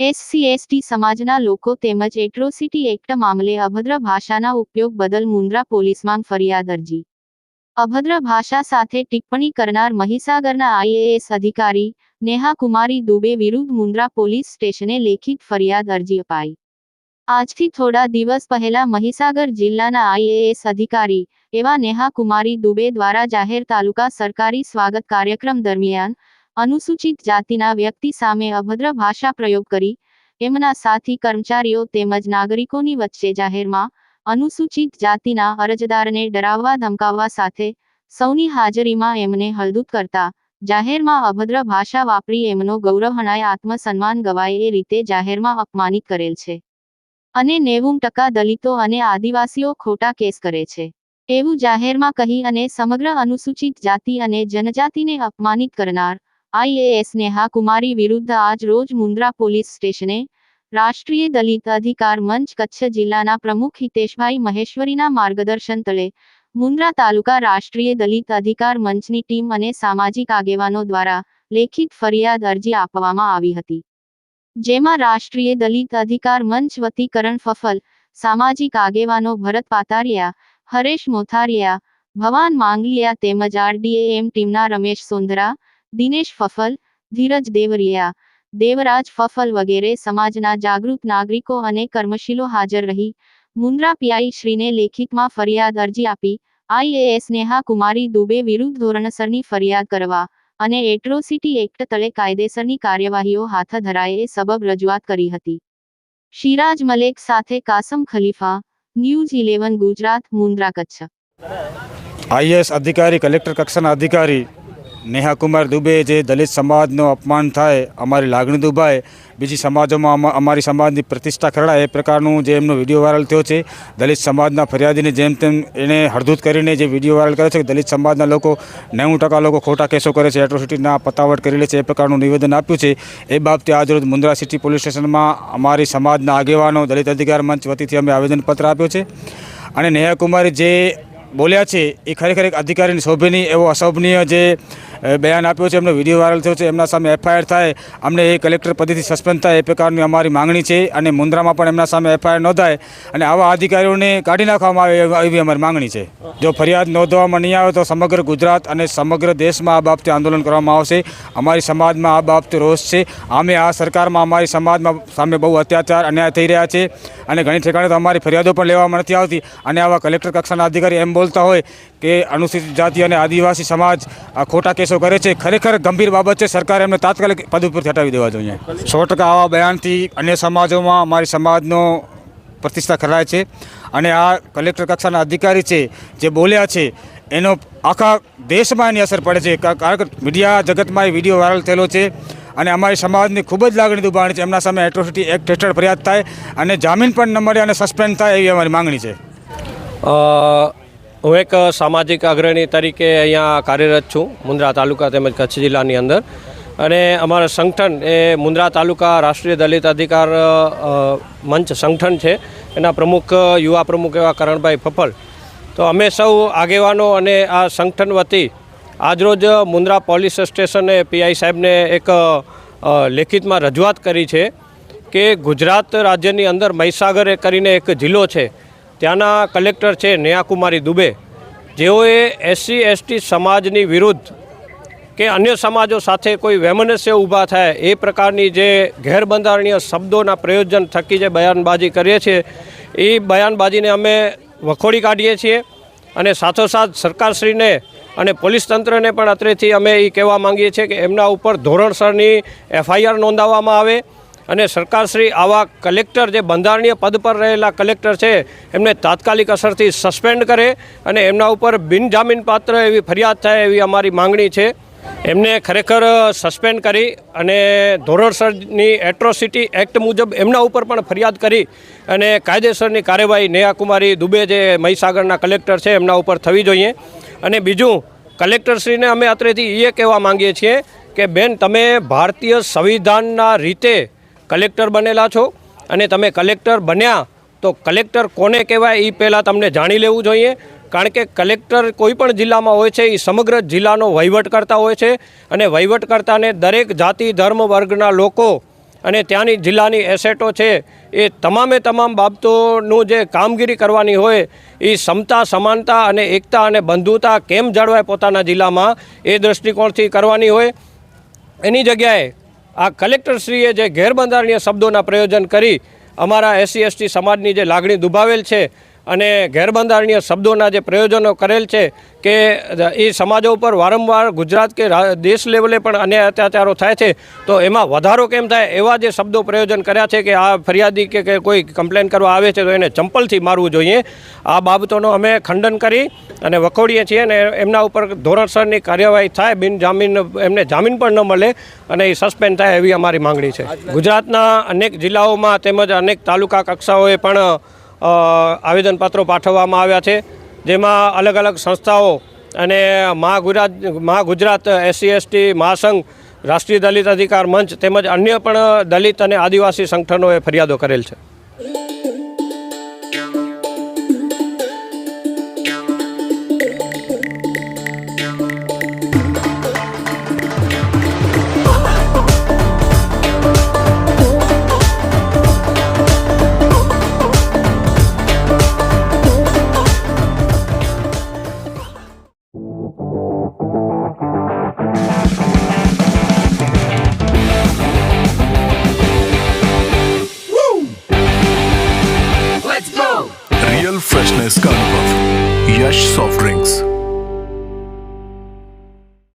SC ST સમાજના લોકો તેમજ એટ્રોસિટી એક્ટ મામલે અભદ્ર ભાષાના ઉપયોગ બદલ મુન્દ્રા પોલીસમાં ફરિયાદ અરજી. અભદ્ર ભાષા સાથે ટિપ્પણી કરનાર મહીસાગરના આઈએએસ અધિકારી નેહા કુમારી દુબે વિરુદ્ધ મુન્દ્રા પોલીસ સ્ટેશને લેખિત ફરિયાદ અરજી અપાઈ. આજથી થોડા દિવસ પહેલા મહીસાગર જિલ્લાના આઈએએસ અધિકારી એવા નેહા કુમારી દુબે દ્વારા જાહેર તાલુકા સરકારી સ્વાગત કાર્યક્રમ દરમિયાન અનુસૂચિત જાતિના વ્યક્તિ સામે અભદ્ર ભાષા પ્રયોગ કરી, એમના સાથી કર્મચારીઓ તેમજ નાગરિકોની વચ્ચે જાહેરમાં અનુસૂચિત જાતિના અરજદારને ડરાવવા ધમકાવવા સાથે સૌની હાજરીમાં એમને હળદૂત કરતા જાહેરમાં અભદ્ર ભાષા વાપરી એમનો ગૌરવ હણાય આત્મસન્માન ગવાય એ રીતે જાહેરમાં અપમાનિત કરેલ છે. અને નેવું ટકા દલિતો અને આદિવાસીઓ ખોટા કેસ કરે છે. એવું જાહેરમાં કહી અને સમગ્ર અનુસૂચિત જાતિ અને જનજાતિને અપમાનિત કરનાર આઈએએસ નેહા કુમારી વિરુદ્ધ આજ રોજ મુન્દ્રા પોલીસ સ્ટેશને રાષ્ટ્રીય દલિત અધિકાર મંચ કચ્છ જિલ્લાના પ્રમુખ હિતેશભાઈ મહેશ્વરીના માર્ગદર્શન તળે મુન્દ્રા તાલુકા રાષ્ટ્રીય દલિત અધિકાર મંચની ટીમ અને સામાજિક આગેવાનો દ્વારા લેખિત ફરિયાદ અરજી આપવામાં આવી હતી. જેમાં રાષ્ટ્રીય દલિત અધિકાર મંચ વતી કરણ ફફલ, સામાજિક આગેવાનો ભરત પાતારિયા, હરેશ મોથારિયા, ભવાન માંગલિયા તેમજ આરડીએએમ ટીમના રમેશ સુંદરા, દિનેશ ફફલ, ધીરજ દેવરિયા, દેવરાજ ફફલ વગેરે સમાજના જાગૃત નાગરિકો અને કર્મશીલો હાજર રહી. મુન્દ્રા પીઆઈ શ્રીને લેખિતમાં ફરિયાદ અરજી આપી. આઈએએસ નેહા કુમારી દુબે વિરુદ્ધ ધોરણસરની ફરિયાદ કરવા અને એટ્રોસિટી એક્ટ તળે કાયદેસરની કાર્યવાહીઓ હાથ ધરાય એ સબબ રજૂઆત કરી હતી. શિરાજ મલેક સાથે Kasam Khalifa, news eleven, Gujarat, Mundra Kutch. IAS અધિકારી, કલેક્ટર કક્ષાના અધિકારી નેહા કુમાર દુબે જે દલિત સમાજનું અપમાન થાય, અમારી લાગણી દુભાય, બીજી સમાજોમાં અમા- અમારી સમાજની પ્રતિષ્ઠા ખરડાય, એ પ્રકારનું જે એમનો વીડિયો વાયરલ થયો છે, દલિત સમાજના ફરિયાદીને જેમ તેમ એણે હળદૂત કરીને જે વીડિયો વાયરલ કર્યો છે કે દલિત સમાજના લોકો નેવું ટકા લોકો ખોટા કેસો કરે છે, એટ્રોસિટીના પતાવટ કરી લે છે, એ પ્રકારનું નિવેદન આપ્યું છે, એ બાબતે આજરોજ મુન્દ્રા સિટી પોલીસ સ્ટેશનમાં અમારી સમાજના આગેવાનો, દલિત અધિકાર મંચ વતીથી અમે આવેદનપત્ર આપ્યો છે. અને નેહા કુમારી જે બોલ્યા છે, એ ખરેખર એક અધિકારીની શોભનીય એવો અશોભનીય જે બયાન આપ્યો છે, એમનો વીડિયો વાયરલ થયો છે, એમના સામે એફઆઈઆર થાય. અમને એ કલેક્ટર પદેથી સસ્પેન્ડ થાય, એ પ્રકારની અમારી માંગણી છે અને મુન્દ્રામાં પણ એમના સામે એફઆઈઆર નોંધાય અને આવા અધિકારીઓને કાઢી નાખવામાં આવે એવી અમારી માંગણી છે. જો ફરિયાદ નોંધવામાં નહીં આવે તો સમગ્ર ગુજરાત અને સમગ્ર દેશમાં આ બાબતે આંદોલન કરવામાં આવશે. અમારી સમાજમાં આ બાબતે રોષ છે. અમે આ સરકારમાં, અમારી સમાજમાં સામે બહુ અત્યાચાર, અન્યાય થઈ રહ્યા છે અને ઘણી ઠેકાણે તો અમારી ફરિયાદો પણ લેવામાં નથી આવતી. અને આવા કલેક્ટર કક્ષાના અધિકારી એમ બોલતા હોય કે અનુસૂચિત જાતિ અને આદિવાસી સમાજ આ ખોટા કેસો કરે છે. ખરેખર ગંભીર બાબત છે. સરકારે એમને તાત્કાલિક પદ ઉપર હટાવી દેવા જોઈએ. સો ટકા આવા બયાનથી અન્ય સમાજોમાં અમારી સમાજનો પ્રતિષ્ઠા ખરાય છે. અને આ કલેક્ટર કક્ષાના અધિકારી છે જે બોલ્યા છે એનો આખા દેશમાં એની અસર પડે છે. કારણ કે મીડિયા જગતમાં એ વીડિયો વાયરલ થયેલો છે. અને અમારી સમાજની ખૂબ જ લાગણી દુબાણી છે. એમના સામે એટ્રોસિટી એક્ટ હેઠળ ફરિયાદ થાય અને જામીન પણ ન મળે અને સસ્પેન્ડ થાય એવી અમારી માંગણી છે. અ, હું એક સામાજિક અગ્રણી તરીકે અહીંયા કાર્યરત છું, મુન્દ્રા તાલુકા તેમજ કચ્છ જિલ્લાની અંદર. અને અમારા સંગઠન એ મુન્દ્રા તાલુકા રાષ્ટ્રીય દલિત અધિકાર મંચ સંગઠન છે. એના પ્રમુખ યુવા પ્રમુખ એવા કરણભાઈ ફફલ. તો અમે સૌ આગેવાનો અને આ સંગઠન વતી આજરોજ મુન્દ્રા પોલીસ સ્ટેશને પીઆઈ સાહેબને એક લેખિતમાં રજૂઆત કરી છે કે ગુજરાત રાજ્યની અંદર મહીસાગર કરીને એક જિલ્લો છે. ત્યાંના કલેક્ટર છે નેહાકુમારી દુબે, જેઓએ એસસી એસટી સમાજની વિરુદ્ધ કે અન્ય સમાજો સાથે કોઈ વેમનસ્ય ઊભા થાય એ પ્રકારની જે ગેરબંધારણીય શબ્દોના પ્રયોજન થકી જે બયાનબાજી કરીએ છીએ, એ બયાનબાજીને અમે વખોડી કાઢીએ છીએ અને સાથોસાથ સરકારશ્રીને અને પોલીસ તંત્રને પણ અત્રેથી અમે એ કહેવા માંગીએ છીએ કે એમના ઉપર ધોરણસરની એફઆઈઆર નોંધાવવામાં આવે અને સરકારશ્રી આવા કલેક્ટર જે બંધારણીય પદ પર રહેલા કલેક્ટર છે, એમને તાત્કાલિક અસરથી સસ્પેન્ડ કરે અને એમના ઉપર બિનજામીનપાત્ર એવી ફરિયાદ થાય એવી અમારી માંગણી છે. એમને ખરેખર સસ્પેન્ડ કરી અને ધોરણસરની એટ્રોસિટી એક્ટ મુજબ એમના ઉપર પણ ફરિયાદ કરી અને કાયદેસરની કાર્યવાહી નેહાકુમારી દુબે જે મહીસાગરના કલેક્ટર છે, એમના ઉપર થવી જોઈએ. અને બીજું, કલેક્ટરશ્રીને અમે અત્રેથી એ કહેવા માંગીએ છીએ કે, બેન, તમે ભારતીય સંવિધાનના રીતે કલેક્ટર બનેલા છો અને તમે કલેક્ટર બન્યા તો કલેક્ટર કોને કહેવાય એ પહેલાં તમને જાણી લેવું જોઈએ. કારણ કે કલેક્ટર કોઈપણ જિલ્લામાં હોય છે, એ સમગ્ર જિલ્લાનો વહીવટ કરતા હોય છે અને વહીવટ કરતાને દરેક જાતિ, ધર્મ વર્ગના લોકો અને ત્યાંની જિલ્લાની એસેટો છે, એ તમામે તમામ બાબતોનું જે કામગીરી કરવાની હોય, એ સમતા, સમાનતા અને એકતા અને બંધુતા કેમ જળવાય પોતાના જિલ્લામાં, એ દૃષ્ટિકોણથી કરવાની હોય. એની જગ્યાએ આ કલેક્ટરશ્રીએ જે ગેરબંધારણીય શબ્દોના પ્રયોજન કરી અમારા એસસી, એસટી સમાજની જે લાગણી દુભાવેલ છે અને ગેરબંધારણીય શબ્દોના જે પ્રયોજનો કરેલ છે કે એ સમાજો ઉપર વારંવાર ગુજરાત કે દેશ લેવલે પણ અન્યાય અત્યાચારો થાય છે, તો એમાં વધારો કેમ થાય એવા જે શબ્દો પ્રયોજન કર્યા છે કે આ ફરિયાદી કે કોઈ કમ્પ્લેન કરવા આવે છે તો એને ચંપલથી મારવું જોઈએ. આ બાબતોનો અમે ખંડન કરી અને વખોડીએ છીએ અને એમના ઉપર ધોરણસરની કાર્યવાહી થાય, બિન જામીન, એમને જામીન પણ ન મળે અને એ સસ્પેન્ડ થાય એવી અમારી માંગણી છે. ગુજરાતના અનેક જિલ્લાઓમાં તેમજ અનેક તાલુકા કક્ષાઓએ પણ આવેદનપત્રો પાઠવવામાં આવ્યા છે. જેમાં અલગ અલગ સંસ્થાઓ અને મહા ગુજરાત મહા ગુજરાત એસસી, એસટી, મહાસંઘ, રાષ્ટ્રીય દલિત અધિકાર મંચ તેમજ અન્ય પણ દલિત અને આદિવાસી સંગઠનોએ ફરિયાદો કરેલ છે. soft drinks.